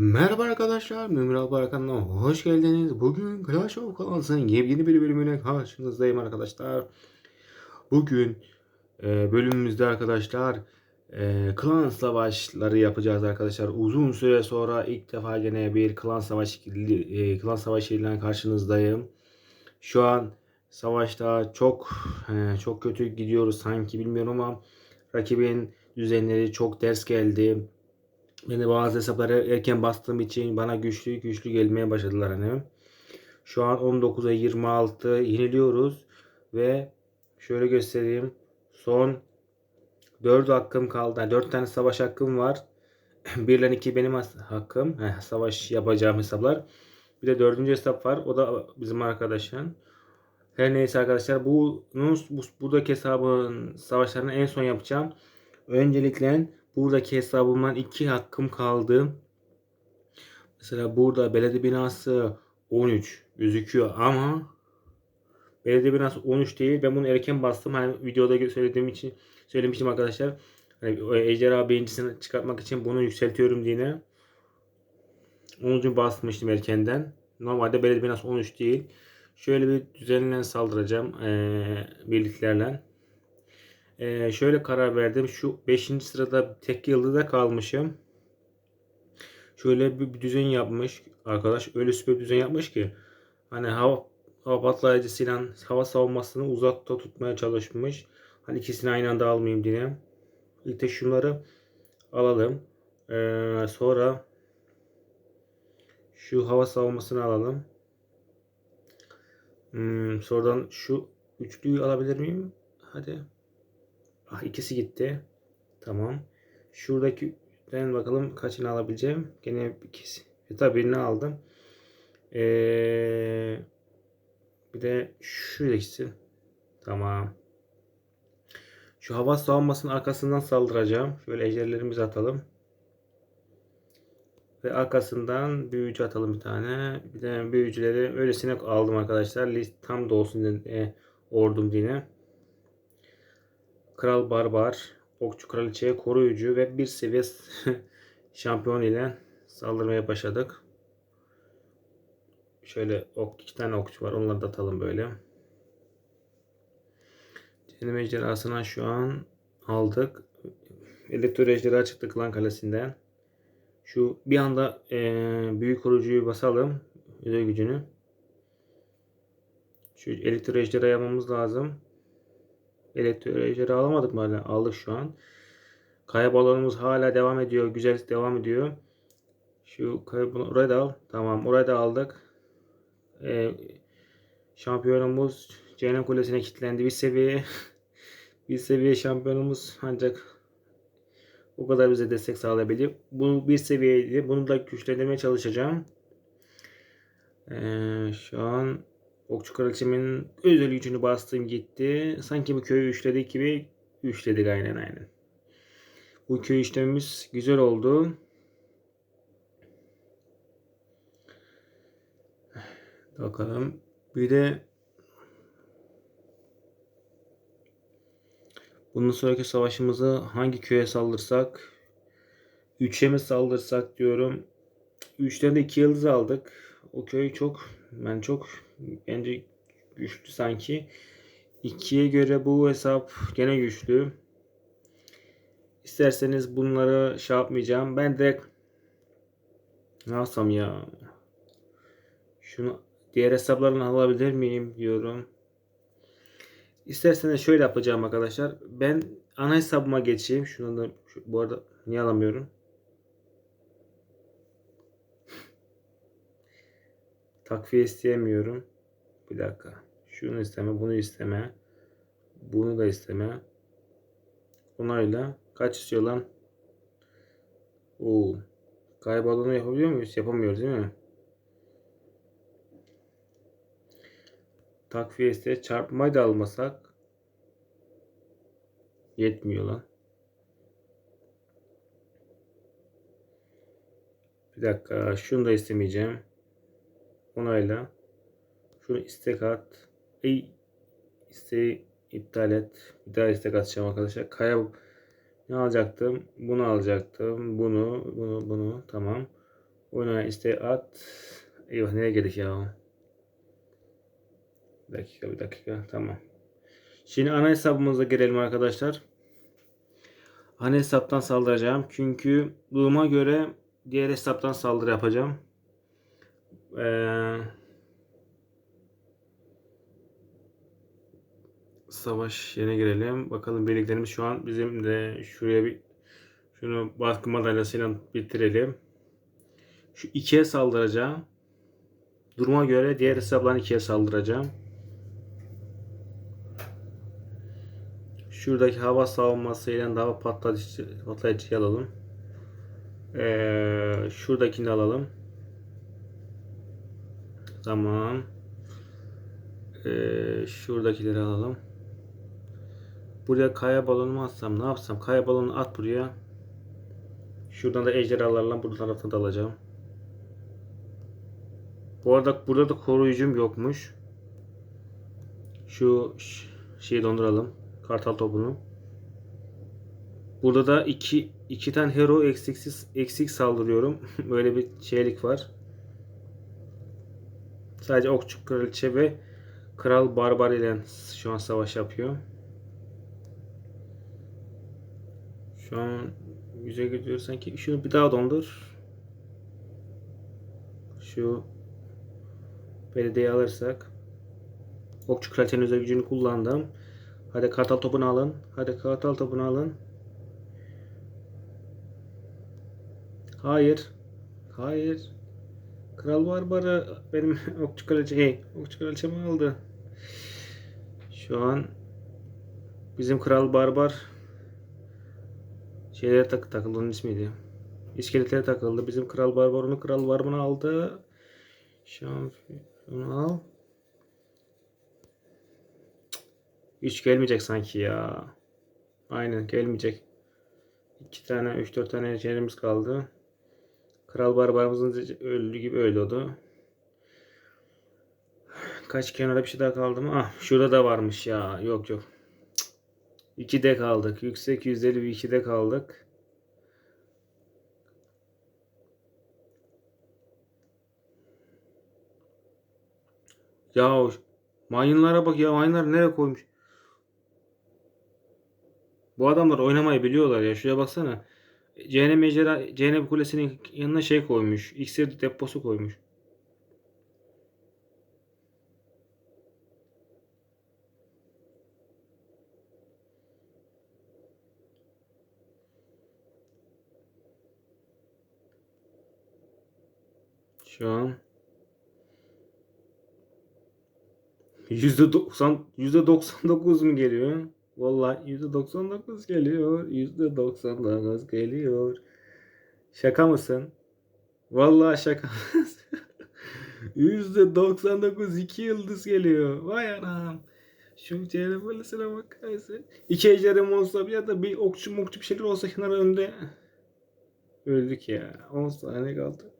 Merhaba arkadaşlar, Mümür Albar kanalına hoş geldiniz. Bugün Clash of Clans'ın yeni bir bölümüne karşınızdayım arkadaşlar. Bugün e, bölümümüzde arkadaşlar e, klan savaşları yapacağız arkadaşlar. Uzun süre sonra ilk defa gene bir klan savaşı e, klan savaşıyla karşınızdayım. Şu an savaşta çok e, çok kötü gidiyoruz sanki bilmiyorum ama rakibin düzenleri çok ters geldi. Ben bazı hesapları erken bastığım için bana güçlü güçlü gelmeye başladılar hani. Şu an 19'a 26 yeniliyoruz ve şöyle göstereyim. Son 4 hakkım kaldı. Yani 4 tane savaş hakkım var. 1 ile 2 benim hakkım. Heh, savaş yapacağım hesaplar. Bir de dördüncü hesap var. O da bizim arkadaşın. Her neyse arkadaşlar bunun bu, buradaki hesabın savaşlarını en son yapacağım. Öncelikle Buradaki hesabımdan 2 hakkım kaldı. Mesela burada belediye binası 13 gözüküyor ama belediye binası 13 değil. Ben bunu erken bastım. Hani videoda söylediğim için söylemiştim arkadaşlar. Hani ejderha birincisini çıkartmak için bunu yükseltiyorum diye. 10. basmıştım erkenden. Normalde belediye binası 13 değil. Şöyle bir düzenle saldıracağım ee, birliklerle. Ee, şöyle karar verdim. Şu 5. sırada tek yıldızda kalmışım. Şöyle bir, düzen yapmış arkadaş. Öyle süper bir düzen yapmış ki. Hani hava, hava patlayıcısıyla hava savunmasını uzakta tutmaya çalışmış. Hani ikisini aynı anda almayayım diye. İlk şunları alalım. Ee, sonra şu hava savunmasını alalım. Hmm, sonradan şu üçlüyü alabilir miyim? Hadi. Ah ikisi gitti. Tamam. Şuradaki ben bakalım kaçını alabileceğim. Gene ikisi. E tabi birini aldım. Ee, bir de şu ikisi. Tamam. Şu hava savunmasının arkasından saldıracağım. Şöyle ejderlerimizi atalım. Ve arkasından büyücü atalım bir tane. Bir de büyücüleri öylesine aldım arkadaşlar. List tam da olsun e, ordum yine. Kral Barbar, Okçu Kraliçeye koruyucu ve bir seviye şampiyon ile saldırmaya başladık. Şöyle ok, iki tane okçu var. Onları da atalım böyle. Cehennem ejderhasına şu an aldık. Elektro ejderha çıktı klan kalesinden. Şu bir anda e, büyük koruyucuyu basalım. Özel gücünü. Şu elektro ejderha yapmamız lazım. Elektrolojleri alamadık mı hala? Aldık şu an. Kaya balonumuz hala devam ediyor. Güzel devam ediyor. Şu kaya balonu orayı da al. Tamam orayı da aldık. Ee, şampiyonumuz Cehennem Kulesi'ne kilitlendi. Bir seviye bir seviye şampiyonumuz ancak o kadar bize destek sağlayabilir. Bu bir seviyeydi. Bunu da güçlendirmeye çalışacağım. Ee, şu an Okçu kraliçemin özel gücünü bastım gitti. Sanki bu köyü üçledik gibi üçledik aynen aynen. Bu köy işlemimiz güzel oldu. Bakalım. Bir de bundan sonraki savaşımızı hangi köye saldırsak? Üçe mi saldırsak diyorum. Üçten de iki yıldız aldık. O köy çok ben çok bence güçlü sanki. 2'ye göre bu hesap gene güçlü. İsterseniz bunları şey yapmayacağım. Ben de ne yapsam ya? Şunu diğer hesaplarını alabilir miyim diyorum. İsterseniz şöyle yapacağım arkadaşlar. Ben ana hesabıma geçeyim. Şunu da şu, bu arada niye alamıyorum? Takviye isteyemiyorum. Bir dakika. Şunu isteme, bunu isteme. Bunu da isteme. Onayla. Kaç istiyor lan? Oo. Kaybolduğunu yapabiliyor muyuz? Yapamıyoruz değil mi? Takviye iste. Çarpmayı da almasak. Yetmiyor lan. Bir dakika. Şunu da istemeyeceğim. Onayla. Şunu istek at. Ey isteği iptal et. Bir daha istek atacağım arkadaşlar. Kaya ne alacaktım? Bunu alacaktım. Bunu, bunu, bunu. Tamam. Oyuna iste at. Eyvah nereye geldik ya? Bir dakika bir dakika tamam. Şimdi ana hesabımıza girelim arkadaşlar. Ana hesaptan saldıracağım. Çünkü duruma göre diğer hesaptan saldırı yapacağım. Ee, savaş yerine girelim. Bakalım birliklerimiz şu an bizim de şuraya bir şunu baskı madalyasıyla bitirelim. Şu ikiye saldıracağım. Duruma göre diğer hesaplardan ikiye saldıracağım. Şuradaki hava savunmasıyla daha patlayıcı, patlayıcı alalım. Ee, şuradakini alalım. Tamam. Ee, şuradakileri alalım. Buraya kaya balonu atsam ne yapsam? Kaya balonu at buraya. Şuradan da ejderhalarla bu tarafta da alacağım. Bu arada burada da koruyucum yokmuş. Şu şeyi donduralım. Kartal topunu. Burada da iki, iki tane hero eksiksiz eksik saldırıyorum. Böyle bir şeylik var. Sadece okçu kraliçe ve kral barbar ile şu an savaş yapıyor. Şu an yüze gidiyor sanki. Şunu bir daha dondur. Şu belediye alırsak. Okçu kraliçenin özel gücünü kullandım. Hadi kartal topunu alın. Hadi kartal topunu alın. Hayır. Hayır. Kral Barbar'ı benim okçu kraliçe, hey, okçu kraliçemi aldı. Şu an bizim Kral Barbar şeylere tak takıldı onun ismiydi. İskeletlere takıldı. Bizim Kral Barbar onu Kral Barbar'ını aldı. Şu an onu al. Hiç gelmeyecek sanki ya. Aynen gelmeyecek. İki tane, üç dört tane yerimiz kaldı. Kral barbarımızın öldüğü gibi öyle oldu. Kaç kenara bir şey daha kaldı mı? Ah şurada da varmış ya. Yok yok. 2'de kaldık. Yüksek yüzdeli bir 2'de kaldık. Ya mayınlara bak ya mayınlar nereye koymuş? Bu adamlar oynamayı biliyorlar ya. Şuraya baksana. Cehennem Mecra, Cehennem Kulesi'nin yanına şey koymuş. İksir deposu koymuş. Şu an %90 %99 mu geliyor? Vallahi %99 geliyor. %99 geliyor. Şaka mısın? Vallahi şaka %99 2 yıldız geliyor. Vay anam. Şu telefonusuna bakarsın. İki ejderim olsa ya da bir okçu mokçu bir şeyler olsa kenara önde. Öldük ya. 10 saniye kaldı.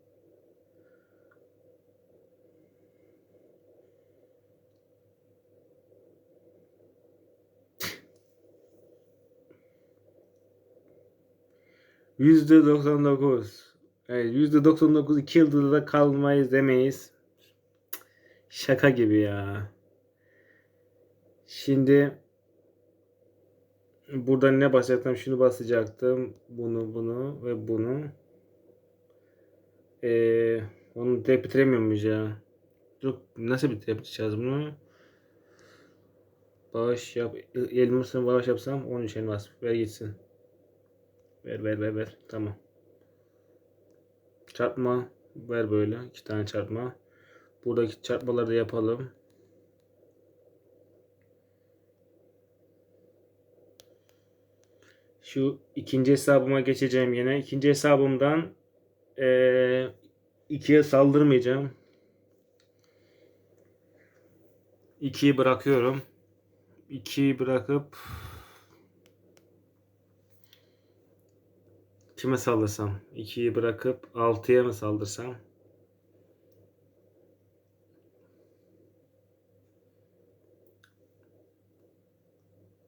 %99. Evet, %99 2 yılda da kalmayız demeyiz. Şaka gibi ya. Şimdi burada ne basacaktım? Şunu basacaktım. Bunu, bunu ve bunu. Ee, onu direkt bitiremiyor muyuz ya? Dur, nasıl bitireceğiz bunu? Bağış yap. Elmasını bağış yapsam 13 elmas. Ver gitsin. Ver ver ver ver. Tamam. Çarpma. Ver böyle. iki tane çarpma. Buradaki çarpmaları da yapalım. Şu ikinci hesabıma geçeceğim yine. İkinci hesabımdan ee, ikiye saldırmayacağım. İkiyi bırakıyorum. İkiyi bırakıp Kime saldırsam? 2'yi bırakıp 6'ya mı saldırsam?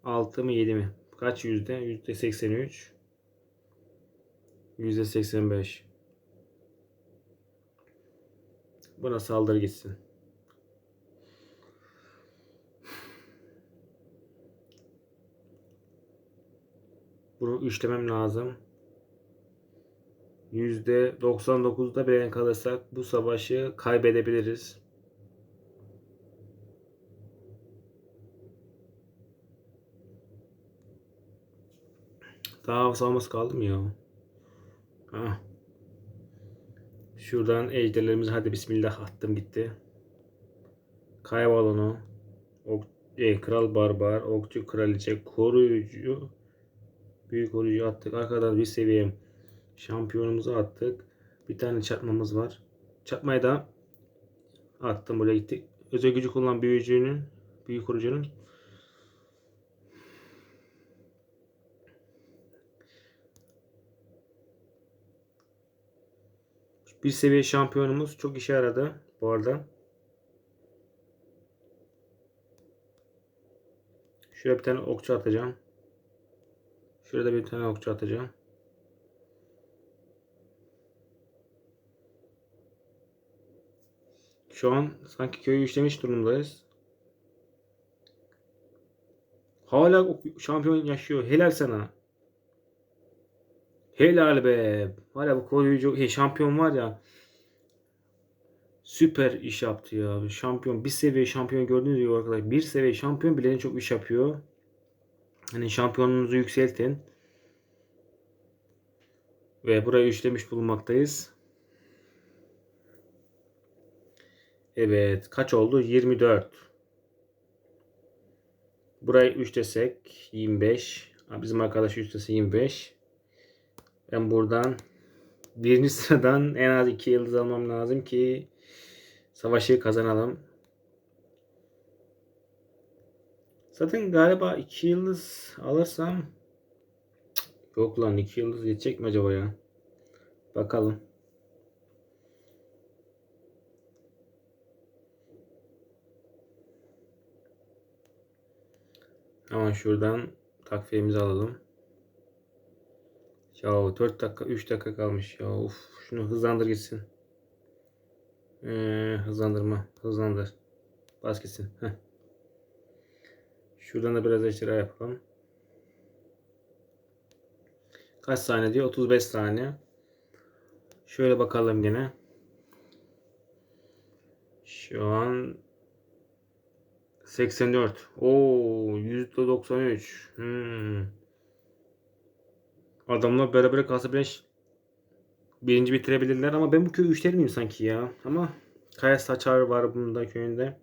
Altı mı yedi mi? Kaç yüzde? Yüzde seksen üç. Yüzde seksen beş. Buna saldır gitsin. Bunu işlemem lazım. %99'da bile kalırsak bu savaşı kaybedebiliriz. Daha savunması kaldı mı ya? Hah. Şuradan ejderlerimizi hadi bismillah attım gitti. Kaya balonu. Ok, e, Kral Barbar. Okçu Kraliçe. Koruyucu. Büyük koruyucu attık. Arkadan bir seviye şampiyonumuzu attık. Bir tane çarpmamız var. Çarpmayı da attım buraya gitti. Özel gücü kullanan büyücünün, büyük korucunun bir seviye şampiyonumuz çok işe yaradı bu arada. Şuraya bir tane okçu atacağım. Şurada bir tane okçu atacağım. Şu an sanki köyü işlemiş durumdayız. Hala şampiyon yaşıyor. Helal sana. Helal be. Hala bu koruyucu he, şampiyon var ya. Süper iş yaptı ya. Şampiyon bir seviye şampiyon gördüğünüz gibi arkadaşlar. Bir seviye şampiyon bile çok iş yapıyor. Hani şampiyonunuzu yükseltin. Ve burayı üçlemiş bulunmaktayız. Evet. Kaç oldu? 24. Burayı 3 desek 25. Bizim arkadaş 3 dese 25. Ben buradan birinci sıradan en az 2 yıldız almam lazım ki savaşı kazanalım. Zaten galiba 2 yıldız alırsam yok lan 2 yıldız yetecek mi acaba ya? Bakalım. Hemen şuradan takviyemizi alalım. Ya 4 dakika 3 dakika kalmış ya. Uf, şunu hızlandır gitsin. Ee, hızlandırma. Hızlandır. Bas gitsin. Heh. Şuradan da biraz eşya yapalım. Kaç saniye diyor? 35 saniye. Şöyle bakalım yine. Şu an 84. Oo, %93. Hmm. Adamlar beraber kalsa bile birinci bitirebilirler ama ben bu köyü üçler miyim sanki ya? Ama Kaya Saçar var bunda köyünde.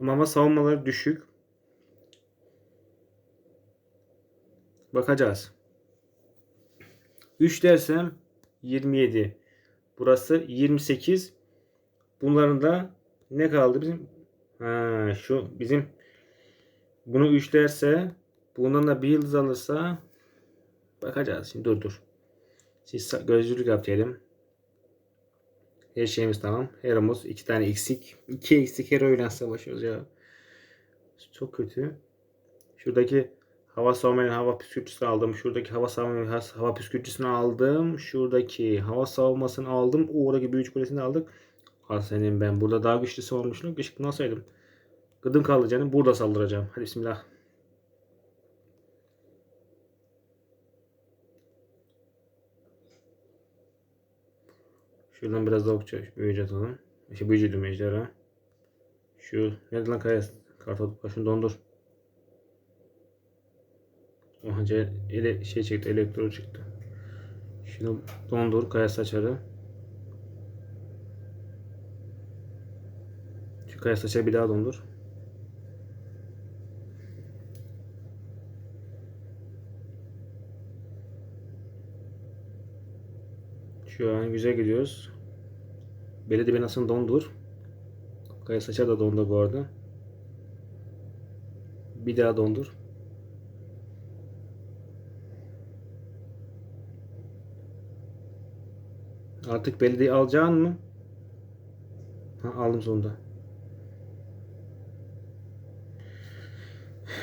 Ama savunmaları düşük. Bakacağız. 3 dersem 27. Burası 28. Bunların da ne kaldı bizim? Ha, şu bizim bunu 3 derse bundan da bir yıldız alırsa bakacağız. Şimdi dur dur. Siz gözlülük yapalım. Her şeyimiz tamam. Heromuz iki tane eksik. iki eksik hero ile savaşıyoruz ya. Çok kötü. Şuradaki hava savunmanın hava püskürtüsünü aldım. Şuradaki hava savunmanın hava püskürtüsünü aldım. Şuradaki hava savunmasını aldım. Oradaki büyücü kulesini aldık. Ha senin ben burada daha güçlü savunmuşum. Işık nasaydım. Gıdım kaldı canım. Burada saldıracağım. Hadi bismillah. Şuradan biraz daha okça büyücü atalım. İşte büyücü diyorum ejderha. Şu nerede lan kaya? Kartopu şunu dondur. Oha ele, şey çıktı elektro çıktı. Şunu dondur kaya saçarı. Kaya saçarı bir daha dondur. Şu an güzel gidiyoruz. Belediye binasını dondur. Kaya saçar da dondu bu arada. Bir daha dondur. Artık belediye alacağın mı? Ha, aldım sonunda.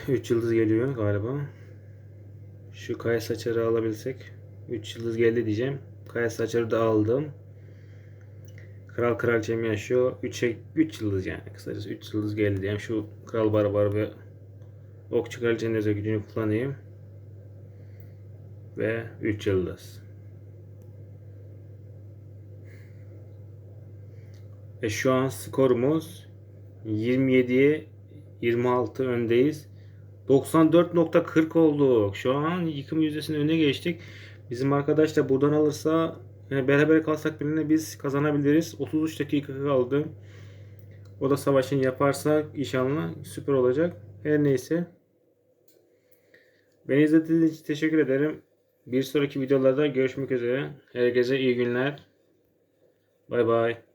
3 yıldız geliyor galiba. Şu kaya saçarı alabilsek 3 yıldız geldi diyeceğim. Kaya saçarı da aldım. Kral kraliçem yaşıyor. 3 3 yıldız yani kısacası 3 yıldız geldi diyeyim. Şu kral barbar ve okçu kraliçenin özel gücünü kullanayım. Ve 3 yıldız. E şu an skorumuz 27'ye 26 öndeyiz. 94.40 olduk. Şu an yıkım yüzdesinin önüne geçtik. Bizim arkadaş da buradan alırsa yani beraber kalsak birine biz kazanabiliriz. 33 dakika kaldı. O da savaşını yaparsa inşallah süper olacak. Her neyse. Beni izlediğiniz için teşekkür ederim. Bir sonraki videolarda görüşmek üzere. Herkese iyi günler. Bay bay.